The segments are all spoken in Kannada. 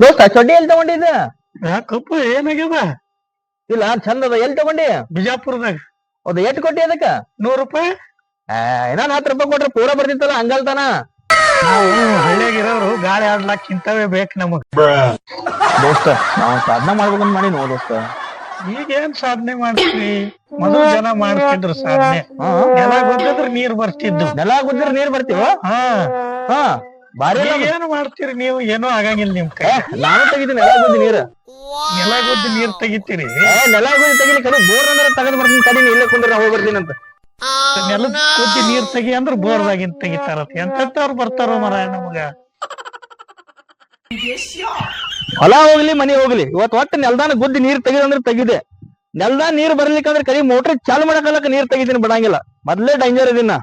ದೋಸ್ತ ಚಡ್ಡಿ ಎಲ್ಲಿ ತಗೊಂಡಿದ್ದ ಕಪ್ಪು ಏನಾಗ್ಯದ? ಇಲ್ಲ ಚಂದ ಅದ. ಎಲ್ಲಿ ತಗೊಂಡಿ? ಬಿಜಾಪುರದಾಗ. ಹೌದು ಎಷ್ಟು ಕೊಟ್ಟಿ ಅದಕ್ಕ? ನೂರ್ ರೂಪಾಯಿ. ಏನಾನ ಹತ್ತು ರೂಪಾಯಿ ಕೊಟ್ರೆ ಪೂರ ಬರ್ತಿತ್ತಲ್ಲ ಹಂಗಲ್ತಾನ ನಾವು ಹಳ್ಳಿಯಾಗಿರೋರು ಗಾಳಿ ಆಡ್ಲಾಕ್ ಇಂಥವೇ ಬೇಕು ನಮಗ್. ದೋಸ್ತ ನಾವು ಸಾಧನೆ ಮಾಡ್ಬೇಕಂತ ಮಾಡಿ ನೋ ದೋಸ್ತ. ಈಗೇನ್ ಸಾಧನೆ ಮಾಡ್ತೀರಿ? ಮೊದಲು ಜನ ಮಾಡ್ತಿದ್ರು ಸಾಧನೆ. ನೆಲ ಗೊತ್ತಿದ್ರೆ ನೀರ್ ಬರ್ತಿದ್ದು ನೆಲ ಗುದ್ದಿರ ನೀರ್ ಬರ್ತೀವ? ಹಾ. ಹಾ. ಬಾರಿ ಏನು ಮಾಡ್ತೀರಿ ನೀವು? ಏನೂ ಆಗಂಗಿಲ್ಲ ನಿಮ್ ಕೈ. ನಾನು ತೆಗಿತೀನಿ ನೆಲ ಗುದ್ದಿ ನೀರ್. ನೆಲ ಗುದ್ದು ನೀರ್ ತೆಗಿತೀರಿ? ಏ ನೆಲ ಗುದ್ದಿ ತೆಗಿಲಿ ಕಡೆ ಬೋರ್ ಅಂದ್ರೆ ತೆಗೆದು ಬರ್ತೀನಿ ಕಡಿಮೆ ಇಲ್ಲೇ ಕುಂದ್ರೆ ಹೋಗಿ ಬರ್ತೀನಿ ಅಂತ. ನೆಲದ ಗುದ್ದು ನೀರ್ ತೆಗಿ ಅಂದ್ರ ಬೋರ್ದಾಗಿನ್ ತೆಗಿತಾರತ್. ಎಂತವ್ರು ಬರ್ತಾರೋ ಮರ ನಮಗ. ಹೊಲ ಹೋಗ್ಲಿ ಮನಿ ಹೋಗ್ಲಿ. ಇವತ್ ಒಟ್ಟು ನೆಲ್ದಾನ ಗುದ್ದಿ ನೀರ್ ತೆಗಿದಂದ್ರೆ ತೆಗಿದೆ. ನೆಲ್ದಾನ ನೀರ್ ಬರ್ಲಿಕ್ಕಂದ್ರೆ ಕರಿ ಮೋಟ್ರ್ ಚಾಲು ಮಾಡಕಲ್ಲಕ ನೀರ್ ತೆಗಿತೀನಿ ಬಿಡಂಗಿಲ್ಲ. ಮೊದ್ಲೇ ಡೇಂಜರ್ ಇದೀನ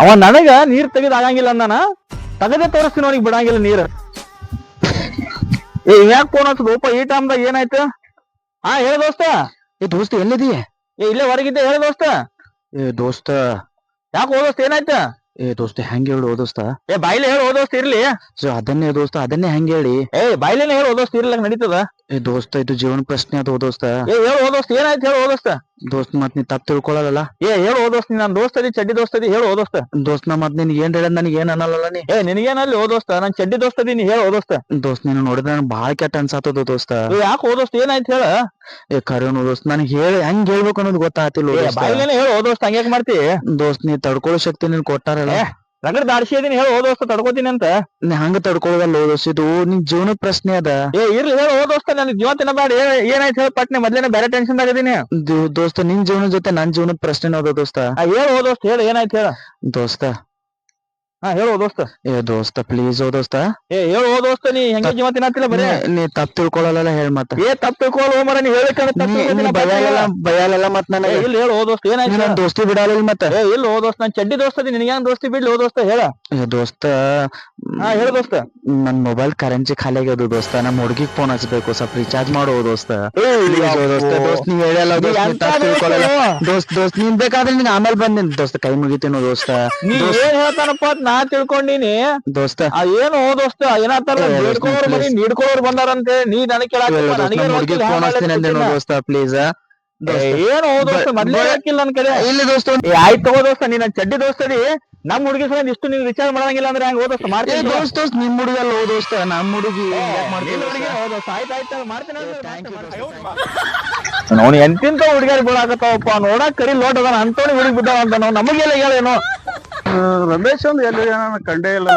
ಅವ ನನಗ ನೀರ್ ತೆಗೆದ ಆಗಂಗಿಲ್ಲ ಅಂದಾನ? ತಗದೇ ತೋರಿಸ್ತೀನಿ ಅವನಿಗೆ ಬಿಡಂಗಿಲ್ಲ ನೀರ್. ಏ ಯಾಕೆ ಫೋನ್ ಹಚ್ಚದ ಓಪ ಈ ಟೈಮ್ದಾಗ ಏನಾಯ್ತು? ಹಾ ಹೇಳ ದೋಸ್ತ. ಏ ದೋಸ್ತ ಎಲ್ಲಿದಿ? ಏ ಇಲ್ಲೇ ಹೊರಗಿದ್ದೆ ಹೇಳ ದೋಸ್ತ. ಏ ದೋಸ್ತ. ಯಾಕೆ ಓದೋಸ್ತ ಏನಾಯ್ತು? ಏ ದೋಸ್ತ ಹೆಂಗ ಹೇಳು ಓದೋಸ್ತ ದೋಸ್ತ? ಏ ಬಾಯ್ಲೆ ಹೇಳಿ ಓದೋಸ್ತ ಇರ್ಲಿ. ಸೊ ಅದನ್ನೇ ದೋಸ್ತ ಅದನ್ನೇ ಹೆಂಗ್ ಹೇಳಿ? ಏ ಬಾಯ್ಲೇನೆ ಹೇಳಿ ಓದೋಸ್ತ ಇರ್ಲಕ್ ನಡೀತದ. ಏ ದೋಸ್ತ ಇದು ಜೀವನ ಪ್ರಶ್ನೆ ಅದು ಓದೋಸ್ತ ದೋಸ್ತ. ಏ ಹೇಳು ಓದೋಸ್ತ ಏನಾಯ್ತು ಹೇಳು ಹೋದೋಸ್ತ ದೋಸ್ತ ಮತ್ ನೀ ತಪ್ಪ ತಿಳ್ಕೊಳಲ್ಲ ಏ ಹೇಳು ಓದೋಸ್ತ ನೀ ನನ್ ದೋಸ್ತದಿ ಚಡ್ಡಿ ದೋಸ್ತದಿ ಹೇಳು ಓದೋಸ್ತ ದೋಸ್ತ. ನಾ ಮತ್ ನಿನ್ಗೆ ಏನ್ ಹೇಳ ನನಗೆ ಏನ್ ಅನ್ನಲ್ಲ ನೀ? ಏ ನಿನಗೇನಲ್ಲಿ ಓದೋಸ್ತ ನನ್ ಚಡ್ಡಿ ದೋಸ್ತದಿ ನೀ ಹೇಳು ಓದೋಸ್ತ ದೋಸ್ತ. ನೀನು ನೋಡಿದ್ರೆ ನನ್ ಬಾಳ ಕೆಟ್ಟ ಅನ್ಸಾತದ ದೋಸ್ತ. ಯಾಕೆ ಓದೋಸ್ತ ಏನಾಯ್ತು ಹೇಳ? ಏ ಕರೆಯೋನು ದೋಸ್ತ ನನ್ ಹೇಳಿ ಹೆಂಗ್ ಹೇಳ್ಬೇಕು ಅನ್ನೋದು ಗೊತ್ತಾಗ್ತಿಲ್ಲ ದೋಸ್ತ. ಬಾಯಿಲೇನೆ ಹೇಳು ಓದೋಸ್ತ ಹಂಗ್ಯಾಕ್ ಮಾಡ್ತಿ? ದೋಸ್ತ್ ನೀ ತಡ್ಕೊಳ್ಳೋ ಶಕ್ತಿ ನಿನ್ ಕೊಟ್ಟಾರಲ್ಲ. ರಗಡ್ ದಾಡ್ಸಿ ಅದೀನಿ ಹೇಳು ಓದೋಸ್ತ ತಡ್ಕೋತೀನಿ ಅಂತ. ನೀ ಹಂಗ ತಡ್ಕೊಳ್ಳೋದಲ್ಲ ಓ ಇದು ನಿನ್ ಜೀವನ ಪ್ರಶ್ನೆ ಅದ. ಏ ಇರ್ಲಿ ಹೇಳು ಓದೋಸ್ತ ನನ್ ಜೀವನ ತಿನ್ನಬೇಡ ಏನಾಯ್ತು ಹೇಳಿ ಪಟ್ನೆ ಮೊದ್ಲೇನೆ ಬೇರೆ ಟೆನ್ಷನ್ ಆಗದೀನಿ ದೋ- ದೋಸ್ತ ನಿನ್ ಜೀವನ ಜೊತೆ ನನ್ ಜೀವನದ ಪ್ರಶ್ನೆ ಹೋದ ದೋಸ್ತ. ಹೇಳು ಓದೋಸ್ತ ಹೇಳು ಏನಾಯ್ತು ಹೇಳ. ದೋಸ್ತ ಹಾ ಹೇಳು ದೋಸ್ತ. ಏ ದೋಸ್ತ ಪ್ಲೀಸ್ ಓ ದೋಸ್ತ. ಏ ಹೇಳು ಓದೋಸ್ತ ನೀ ಹೆಂಗೆ ಜೀವ ತಿನ್ನತ್ತಿಲ್ಲ ಬರೇ? ನೀ- ತಪ್ಪ ತಿಳ್ಕೊಳ್ಳಲ್ಲ ಹೇಳ್ ಮತ್ತ. ಏ ತಪ್ ತಿಳ್ಕೊಳ್ಳೋ ಮರ ನೀ ಹೇಳಿ ಕಣ ನೀ ನೀ ಭಯಲ್ಲ ಮತ್ತ ನನಗೆ. ಇಲ್ಲ ಹೇಳು ಓದೋಸ್ತ ಏನಾಯ್ತು? ನನ್ನ ದೋಸ್ತಿ ಬಿಡಲ್ಲ ಮತ್ತ. ಏ ಇಲ್ಲ ಓದೋಸ್ತ ನಾನು ಚಡ್ಡಿ ದೋಸ್ತದಿ ನಿನಗ್ಯಾಂಗ್ ದೋಸ್ತಿ ಬಿಡ್ಲಿ ಓದೋಸ್ತ ಹೇಳ. ಏ ದೋಸ್ತ ಹಾ ಹೇಳು ದೋಸ್ತ. ನನ್ ಮೊಬೈಲ್ ಕರೆನ್ಸಿ ಖಾಲಿ ಆಗ್ಯದ ದೋಸ್ತ. ನಮ್ ಹುಡುಗಿಗ್ ಫೋನ್ ಹಚ್ಬೇಕು ಸ್ವಲ್ಪ ರೀಚಾರ್ಜ್ ಮಾಡೋ ದೋಸ್ತ? ದೋಸ್ತ ನೀವ್ ಹೇಳಲ್ಲ ದೋಸ್ತ್ ನೀನು? ಬೇಕಾದ್ರೆ ನೀನ್ ಆಮೇಲೆ ಬಂದಿನ್ ದೋಸ್ತ ಕೈ ಮುಗಿತೀನೋ ದೋಸ್ತ. ನೀ ದೋಸ್ತ್ ಏನ್ ಹೇಳ್ತಾನಪ್ಪ ಅಂತ ನಾ ತಿಳ್ಕೊಂಡಿನಿ. ದೋಸ್ತ ಏನು ದೋಸ್ತ? ಏನಾಗ್ತಾರ ಬೇಡ್ಕೋರ್ ಮನಿ. ನೀಡ್ಕೊಳ್ಳೋರ್ ಬಂದಾರಂತೆ. ನೀ ನನಗೆ ಕೇಳಾಕ ಹುಡುಗಿಗ್ ಫೋನ್ ಹಚ್ತೀನಿ ಅಂದೇನೋ ದೋಸ್ತ ಪ್ಲೀಸ್ ಏನು ದೋಸ್ತ ಮೊದ್ಲೇ ಹಾಕಿಲ್ಲ ನನ್ ಕಡೆ. ಇಲ್ಲಿ ದೋಸ್ತ ಆಯ್ತು ತಗೋ ದೋಸ್ತ ನೀನ್ ಚಡ್ಡಿ ದೋಸ್ತದಿ. ನಮ್ ಹುಡುಗಿ ಸಲ ಇಷ್ಟು ನೀವು ವಿಚಾರ ಮಾಡಂಗಿಲ್ಲ ಅಂದ್ರೆ ಹೆಂಗ್ ಓದೋಸ್ತ? ಏ ಮಾಡ್ತೀನಿ ದೋಸ್ತ ದೋಸ್ತ ನಿಮ್ ಹುಡುಗ ಅಲ್ಲ ಓ ದೋಸ್ತ ನಮ್ ಹುಡುಗಿ ಯಾಕ್ ಮಾಡ್ತೀಯ ನಿನ್ ದೋಸ್ತ? ಹುಡುಗಿ ಹೌದು, ಆಯ್ತ್ ಆಯ್ತ್ ಮಾಡ್ತೀನಿ. ಅವ್ನು ಎಂತಿಂತ ಹುಡುಗಿಯರ್ ಬೀಳಾಕತ್ತಾವಪ್ಪ ನೋಡಕ್ ಕರಿ ಲೋಟ್ ಅದಾನ. ಅಂತೋಣಿ ಹುಡುಗಿ ಬಿದ್ದಾವ ಅಂತ ನಾವು ನಮಗೆಲ್ಲ ಹೇಳೇನು ರಮೇಶ್ ಒಂದು ಎಲ್ಲಿ ನಾನು ಕಂಡೇ ಇಲ್ಲ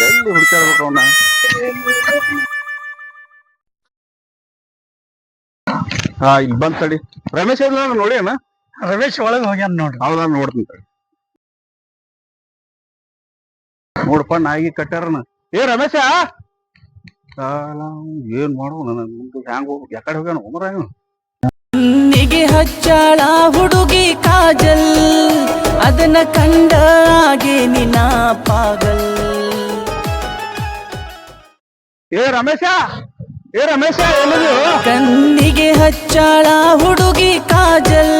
ಎಲ್ಲಿ ಹುಡ್ಕಾಡ್ಬೇಕು ಅವನ? ಹಾ ಇಲ್ಲಿ ಬಂತಡಿ ತಡಿ. ರಮೇಶ್ ನೋಡಿ ಅಣ್ಣ. ರಮೇಶ್ ಒಳಗ್ ಹೋಗ್ಯಾನ ನೋಡ್ರಿ. ಹೌದಾ ನೋಡ್ತೀನಿ ತಡಿ. ನೋಡಪ್ಪ ನಾಯಿ ಕಟ್ಟಾರನ ಏ ರಮೇಶ! ಸಾಲ ಏನ್ ಮಾಡು ನನ್ನ ಮುಂದೆ? ಹ್ಯಾಂಗ ಹೋಗ್ಬೇಕು? ಯಾಕಡೆ ಹೋಗ್ಯಾನ? ಉಮರ ನಿಗೆ ಹಚ್ಚಾಳ ಹುಡುಗಿ ಕಾಜಲ್ ಅದನ್ನ ಕಂಡ ಹಾಗೆ ನಿನ್ನ ಪಾಗಲ್. ಏ ರಮೇಶ! ಕಣ್ಣಿಗೆ ಹಚ್ಚಾಳ ಹುಡುಗಿ ಕಾಜಲ್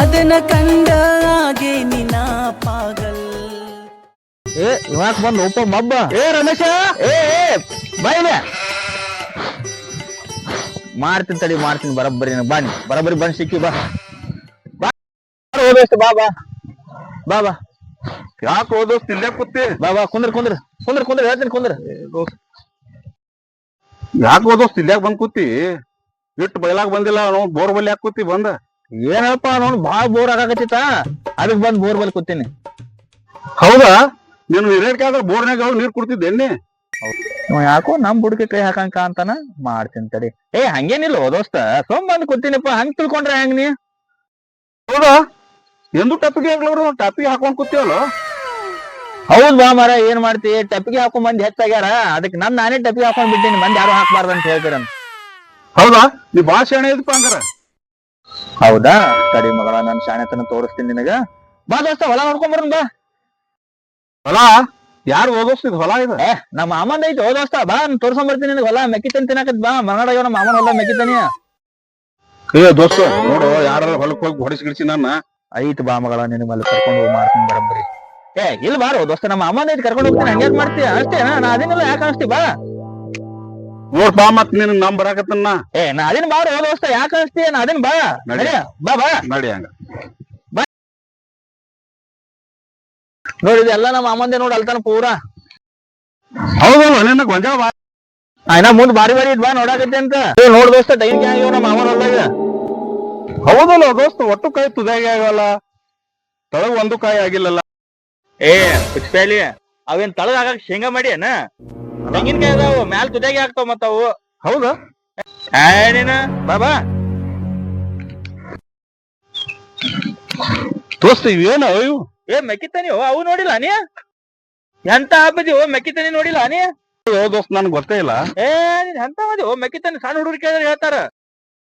ಅದನ್ನ ಕಂಡ ಹಾಗೆ ನಿನ್ನ ಪಾಗಲ್ ಏ ಇವಾಗ ಬಂದು ಒಪ್ಪ ಮಬ್ಬ. ಏ ರಮೇಶ! ಏ ಏ ಬಾಯಿಲೆ ಮಾಡ್ತೀನಿ ತಡಿ ಮಾಡ್ತೀನಿ ಬರಬ್ಬರಿ ಬಾನಿ ಬರಬ್ಬರಿ ಬಂದ್ ಸಿಕ್ಕಿ ಬಾ. ಬಾ. ಓದೋಸ್ತ ಬಾ ಬಾ. ಬಾ ಬಾ. ಯಾಕೆ ಓದೋಸ್ ಇಲ್ಲೇ ಕೂತಿ. ಬಾ ಬಾ ಕುಂದ್ರ ಕುಂದ್ರ. ಕುಂದ್ರ ಕುಂದ್ರ ಹೇಳ್ತೀನಿ ಕುಂದ್ರ. ಯಾಕೆ ಓದೋಸ್ ಇಲ್ಯಾಕ ಬಂದ್ ಕೂತಿ. ಇಟ್ಟು ಬಯಲಾಗ ಬಂದಿಲ್ಲ ಅವನು ಬೋರ್ ಬಲ್ಲಿ ಯಾಕೆ ಕೂತಿ ಬಂದ? ಏನಪ್ಪ ಅವನು ಬಾಳ ಬೋರ್ ಆಗಾಕತ್ತಿತ್ತ ಅದಕ್ ಬಂದ್ ಬೋರ್ ಬಲ್ ಕೂತೀನಿ. ಹೌದಾ? ನೀನು ಹಿರೇಡ್ಕಾದ್ರೆ ಬೋರ್ನಾಗ ಅವ್ರು ನೀರ್ ಕುಡ್ತಿದ್ದೆ ಎಣ್ಣೆ? ಯಾಕೋ ನಮ್ ಬುಡಕ್ಕೆ ಕೈ ಹಾಕಂಕ ಅಂತಾನ? ಮಾಡ್ತೀನಿ ತಡಿ. ಏ ಹಂಗೇನಿಲ್ಲ ದೋಸ್ತ. ಸೋಮ್ ಬಂದ್ ಕೂತೀನಿಪ್ಪ. ಹಂಗ್ ತಿಳ್ಕೊಂಡ್ರೆ ಹೆಂಗ್ ನೀ? ಹೌದಾ? ಎಂದು ಟಪ್ಪಿಗೆ ಹಾಕ್ಲವ್ರು ಟಪ್ಪಿಗೆ ಹಾಕೊಂಡ್ ಕೂತೀವಲ್ಲ ಹೌದ್ ಬಾ ಮರ ಏನ್ ಮಾಡ್ತಿ? ಟಪ್ಪಿಗೆ ಹಾಕೊಂಡ್ ಮಂದಿ ಹೆಚ್ಚಾಗ್ಯಾರ ಅದಕ್ಕೆ ನನ್ ನಾನೇ ಟಪ್ಪಿಗೆ ಹಾಕೊಂಡ್ ಬಿಟ್ಟಿನಿ ಮಂದಿ ಯಾರು ಹಾಕ್ಬಾರ್ದು ಅಂತ ಹೇಳ್ತೀರ ಹೌದಾ? ನೀ ಬಾ ಶಾಣೆ ಇದಪ್ಪ ಅಂದ್ರ ಹೌದಾ? ತಡಿ ಮಗಳ ನನ್ ಶಾಣೆತನ ತೋರಿಸ್ತೀನಿ ನಿನಗ. ಬಾ ದೋಸ್ತ ಹೊಲ ನೋಡ್ಕೊಂಡ್ ಬರೋಣ ಬಾ. ಹೊಲ? ಯಾರು ಓದೋಸ್ತಿದ್ ಹೊಲ ಇದು? ಏ ನಮ್ಮ ಮಾಮಂದ ಐತಿ ಹೋದೋಸ್ತ ಬಾ ನಾನು ತೋರ್ಸ್ಕೊಂಡ್ ಬರ್ತೀನಿ ನಿನಗ ಹೊಲ ಮೆಕ್ಕಿತನ್ ತಿನ್ನಕತ್ ಬಾ ಮನಗಡ ನಮ್ಮ ಮಾಮನ ಹೊಲ ಮೆಕ್ಕಿತಾನಿ. ಏ ದೋಸ್ತ ನೋಡು ಯಾರ ಹೊಲಕ್ ಹೋಗಿ ಹೊಡಿಸಿ ಗಿಡಿಸಿ ನನ್ನ. ಐತ್ ಬಾ ಮಗಳ ನಿನ್ ಮೇಲೆ ಕರ್ಕೊಂಡು ಹೋಗಿ ಮಾಡ್ಕೊಂಡ್ ಬರಬ್ಬರಿ ಏ ಇಲ್ಲಿ ಬಾರೋ ದೋಸ್ತ ನಮ್ಮ ಅಮ್ಮನ ಐತಿ ಕರ್ಕೊಂಡು ಹೋಗ್ತೀನಿ ಹಂಗ್ಯಾಕ್ ಮಾಡ್ತೀಯ? ಅಷ್ಟೇ ನಾ ಅದೇನಿಲ್ಲ ಯಾಕೆ ಅನ್ಸ್ತಿ ಬಾ. ನೋಡ್ ಬಾ ಮತ್ ನಿನ್ ನಮ್ ಬರಾಕತ್ತನ್ನ ಏ ನಾ ಅದಿನ ಬಾರೋ ದೋಸ್ತ ಯಾಕೆ ಅನಿಸ್ತೀಯ ನಾ ಅದಿನ ಬಾ. ನಡಿ. ನಡಿ, ಬಾ ಬಾ. ನಡಿ ಹಂಗ. ನೋಡಿ ಇದೆಲ್ಲ ನಮ್ಮ ಅಮ್ಮಂದೆ ನೋಡಿ ಅಲ್ತಾನ ಪೂರಾ. ಹೌದಲ್ಲ ನಿನ್ನ ಬಾ. ಆಯ್ನ ಮುಂದ್ ಬಾರಿ ಬಾರಿ ಇದ್ ಬಾ ನೋಡಾಕತ್ತೆ ಅಂತ. ಏ, ನೋಡ್ ದೋಸ್ತ ಟೈಮ್ ಆಗ್ಯಾವ ನಮ್ಮ ಅಮ್ಮನ ಹೊಲ್ದಾಗ? ಹೌದಲ್ಲ ದೋಸ್ತ ಒಟ್ಟು ಕೈ ತುದಾಗಿ ಆಗಲ್ಲ ತಳಗ ಒಂದು ಕಾಯಿ ಆಗಿಲ್ಲಲ್ಲ. ಏ ಪುಷ್ಪಾಲಿ ಅವೇನ್ ತಳಗ ಹಾಕಕ್ ಶೇಂಗಾ ಮಾಡಿ ಏನ ತೆಂಗಿನಕಾಯಿ ಅದಾವ ಮ್ಯಾಲ ತುದಿಯಾಗಿ ಹಾಕ್ತಾವ ಮತ್ತ ಅವು. ಹೌದು? ಏ ನೀನ ಬಾ ಬಾ. ದೋಸ್ತ ಇವೇನ ಇವು ಏ ಮೆಕ್ಕಿತಾನಿ ಅವು ನೋಡಿಲ್ಲ ನೀ? ಎಂತ ಹಬ್ಬದಿ ಓ ಮೆಕ್ಕಿತಾನಿ ನೋಡಿಲ್ಲ ನೀ? ದೋಸ್ತ ನನ್ಗೆ ಗೊತ್ತೇ ಇಲ್ಲ. ಏ ನೀನ್ ಎಂತ ಓ ಮೆಕ್ಕಿತಾನಿ ಸಣ್ಣ ಹುಡುಗರು ಕೇಳಿದ್ರೆ ಹೇಳ್ತಾರ.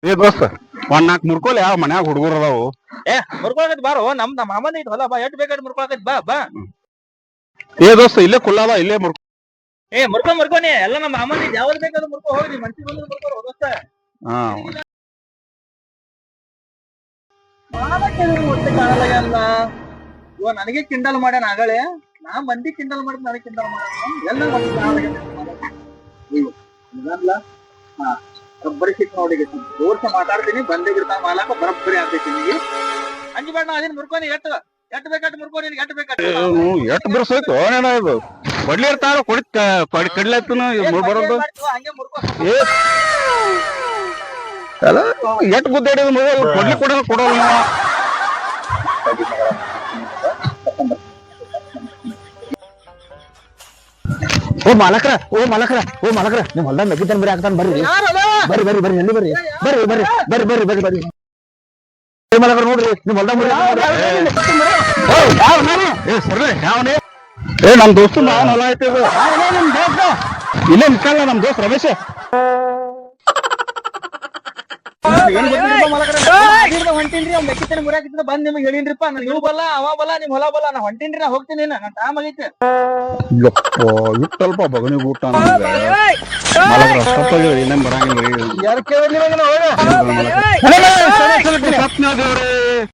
ಏ ದೋಸ್ತ ಒಂದ್ ನಾಲ್ಕು ಮುರ್ಕೋಲಿ ಯಾವ ಮನ್ಯಾಗ ಹುಡುಗರು ಅದಾವು? ಏ ಮುರ್ಕೊಳಕತ್ ಬಾರೋ ನಮ್ ನಮ್ಮ ಮಾಮನ ಐತಿ ಹೊಲ ಬಾ ಎಟ್ ಬೇಕಾದ್ ಮುರ್ಕೊಳಕತ್ ಬಾ ಬಾ. ಏ ದೋಸ್ತ ಇಲ್ಲೇ ಕುಲ್ಲಾದ ಇಲ್ಲೇ ಮುರ್ಕೊ ಏ ಮುರ್ಕೊ ಮುರ್ಕೊನಿ ಎಲ್ಲ ನಮ್ಮ ಮಾಮನ ಐತಿ ಯಾವ್ದು ಬೇಕಾದ್ರೂ ಮುರ್ಕೊ ಹೋಗಿ ಮನ್ಸಿಗೆ ಬಂದ್ರೆ ಮುರ್ಕೊ ದೋಸ್ತ. ಹಾ. ಇವ ನನಗೆ ಕಿಂಡಲ್ ಮಾಡ್ಯಾನ ಆಗಲೇ ನಾ ಮಂದಿ ಕಿಂಡಲ್ ಮಾಡಿದ್ ನನಗೆ ಕಿಂಡಲ್ ಮಾಡ್ಯಾನ ಎಲ್ಲ? ಹಾ, ಬರೋಬ್ಬರಿ ಸಿಟ್ಟು ನೋಡಿ ದೂರ್ಸ ಮಾತಾಡ್ತೀನಿ ಬಂದೇ ಬಿಡ್ತಾನ ಮಾಲಕ ಬರೋಬ್ಬರಿ ಆಗ್ತೈತಿ ನಿನಗೆ ಅಂಜಬೇಡ ನಾ ಅದೇನ್ ಮುರ್ಕೊನಿ ಎಟ್ಟು ಎಟ್ಟು ಬೇಕಾಟ್ ಮುರ್ಕೊನಿ ನಿನಗೆ ಎಟ್ಟು ಬೇಕಾಟ್ ಎಷ್ಟ್ ಬಿರ್ಸೋಯ್ತು? ಏನ ಇದು? ಕೊಡ್ಲಿ ಇರ್ತಾರ ಕೊಡಿ ಕಡ್ಲತ್ತನ ಬರೋದು ಹಂಗೆ ಮುರ್ಕೊ ಏ ಅಲ್ಲ ಎಟ್ ಇವ್ರು ಕೊಡ್ಲಿ ಕೊಡಲ್ಲ ಕೊಡೋಲ್ಲ. ಓ ಮಾಲಕ್ರ ಓ ಮಾಲಕ್ರ ಓ ಮಾಲಕ್ರ ನಿಮ್ ಹೊಲ್ದಾಗ ಮೆಕ್ಕಿತಾನ ಬರೀ ಆಗ್ತಾನ ಬರ್ರಿ. ಬರ್ರಿ ಬರ್ರಿ ಬರ್ರಿ ಎಲ್ಲಿ ಬರ್ರಿ? ಬರ್ರಿ ಬರ್ರಿ ಬರ್ರಿ ಬರ್ರಿ ಬರ್ರಿ ಬರ್ರಿ. ನೋಡ್ರಿ ನಿಮ್ ಹೊಲ್ದಾಗ ನಾನು? ಯಾವನೇ ಏ ನಮ್ ದೋಸ್ತ ಮಾವನ ಹೊಲ ಐತಿ ಇಲ್ಲೇ ನಿಕ್ಕಲ್ಲ ನಮ್ ದೋಸ್ತ್ ರಮೇಶ್. ಹೊಂಟೀನ್ರಿ ಅವ್ನ ಮೆಕ್ಕಿತಾನ ಮುರಾಕಿತ್ತ ಬಂದ್ ನಿಮ್ಗೆ ಹೇಳಿನ್ರಿಪ್ಪ ನಾನು ನೀವು ಬಲ್ಲ ಅವ ಬಲ್ಲ ನಿಮ್ ಹೊಲ ಬಲ್ಲ ನಾ ಹೊಂಟಿನ್ರಿ ನಾ ಹೋಗ್ತೀನಿ ನನ್ ಟೈಮ್ ಆಗೈತೆ ಯಪ್ಪ ಇಟ್ಟಲ್ಪ ಬಗನಿ ಊಟ ಬರಂಗಿಲ್ಲ ಯಾರು